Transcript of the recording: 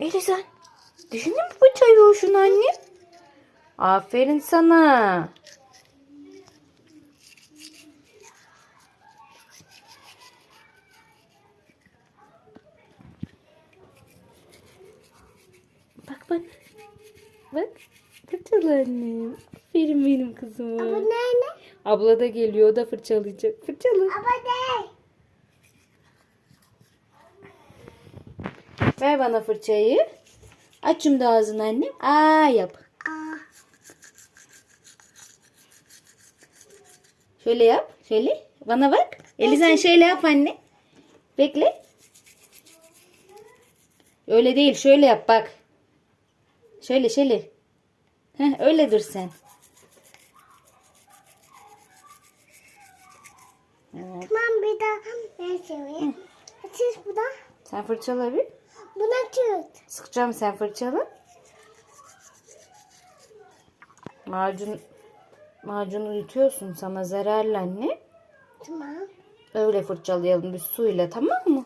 Elizan. Düşündün mü fırçayı hoşun anne? Aferin sana. Bak bak. Bak. Fırçalı annem. Aferin benim kızıma. nerede? Abla da geliyor o da fırçalayacak. Fırçalı. Ama ne? Ver bana fırçayı. Aç şimdi ağzını annem. Aa yap. Aa, Şöyle yap. Şöyle. Bana bak. Elizan şöyle yap anne. Bekle. Öyle değil. Şöyle yap bak. Şöyle şöyle. Heh, öyle dur sen. Evet. tamam bir daha ben söyleyeyim. Siz bu da Sen fırçala bir. Buna tut. Sıkacağım sen fırçala. Macun macunu yutuyorsun sana zararlı anne. Tamam. Öyle fırçalayalım bir suyla tamam mı?